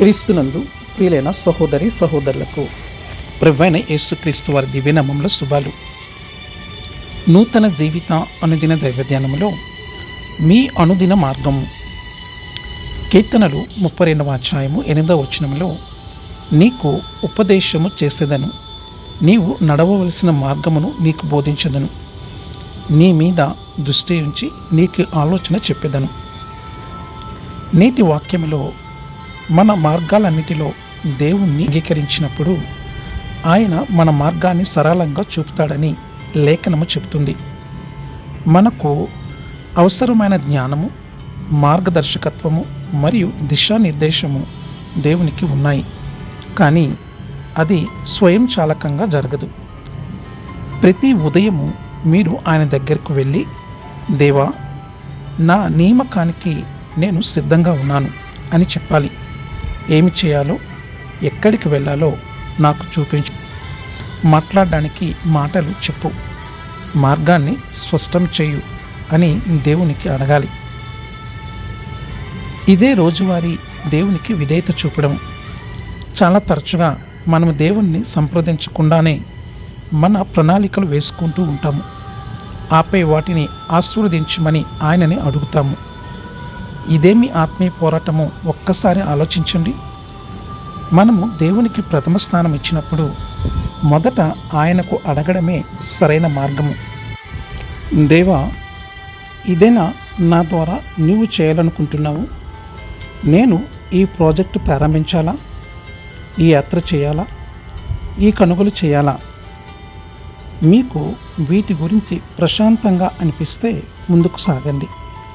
క్రీస్తునందు ప్రియులైన సహోదరి సహోదరులకు ప్రభువైన యేసుక్రీస్తు వారి దివ్యనామంలో శుభాలు. నూతన జీవిత అనుదిన దైవధ్యానంలో మీ అనుదిన మార్గము కీర్తనలు ముప్పై రెండవ అధ్యాయము ఎనిమిదవ వచనంలో నీకు ఉపదేశము చేసేదను. నీవు నడవవలసిన మార్గమును నీకు బోధించదను. నీ మీద దృష్టి ఉంచి నీకు ఆలోచన చెప్పేదను. నేటి వాక్యములో మన మార్గాలన్నిటిలో దేవుణ్ణి అంగీకరించినప్పుడు ఆయన మన మార్గాన్ని సరళంగా చూపుతాడని లేఖనము చెప్తుంది మనకు అవసరమైన జ్ఞానము మార్గదర్శకత్వము మరియు దిశానిర్దేశము దేవునికి ఉన్నాయి. కానీ అది స్వయం చాలకంగా జరగదు. ప్రతి ఉదయము మీరు ఆయన దగ్గరకు వెళ్ళి దేవా నా నియామకానికి నేను సిద్ధంగా ఉన్నాను అని చెప్పాలి. ఏమి చేయాలో ఎక్కడికి వెళ్ళాలో నాకు చూపించు. మాట్లాడడానికి మాటలు చెప్పు. మార్గాన్ని స్పష్టం చేయు అని దేవునికి అడగాలి. ఇదే రోజువారీ దేవునికి విధేయత చూపడం. చాలా తరచుగా మనం దేవుణ్ణి సంప్రదించకుండానే మన ప్రణాళికలు వేసుకుంటూ ఉంటాము. ఆపై వాటిని ఆశీర్వదించమని ఆయనని అడుగుతాము. ఇదేమి ఆత్మీయ పోరాటము? ఒక్కసారి ఆలోచించండి. మనము దేవునికి ప్రథమ స్థానం ఇచ్చినప్పుడు మొదట ఆయనకు అడగడమే సరైన మార్గము. దేవా ఇదేనా నా ద్వారా నువ్వు చేయాలనుకుంటున్నావు? నేను ఈ ప్రాజెక్టు ప్రారంభించాలా? ఈ యాత్ర చేయాలా? ఈ కనుగోలు చేయాలా? మీకు వీటి గురించి ప్రశాంతంగా అనిపిస్తే ముందుకు సాగండి.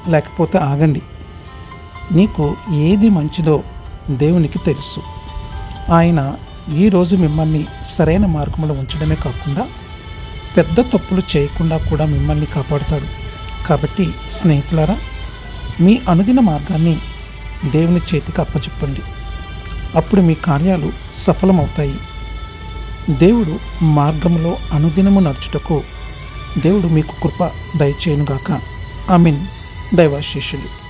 లేకపోతే ఆగండి. నీకు ఏది మంచిదో దేవునికి తెలుసు. ఆయన ఈరోజు మిమ్మల్ని సరైన మార్గంలో ఉంచడమే కాకుండా పెద్ద తప్పులు చేయకుండా కూడా మిమ్మల్ని కాపాడుతాడు. కాబట్టి స్నేహితులారా మీ అనుదిన మార్గాన్ని దేవుని చేతికి అప్పచెప్పండి. అప్పుడు మీ కార్యాలు సఫలమవుతాయి. దేవుడు మార్గంలో అనుదినము నడుచుటకు దేవుడు మీకు కృప దయచేయునుగాక. I mean దైవాశిష్యులు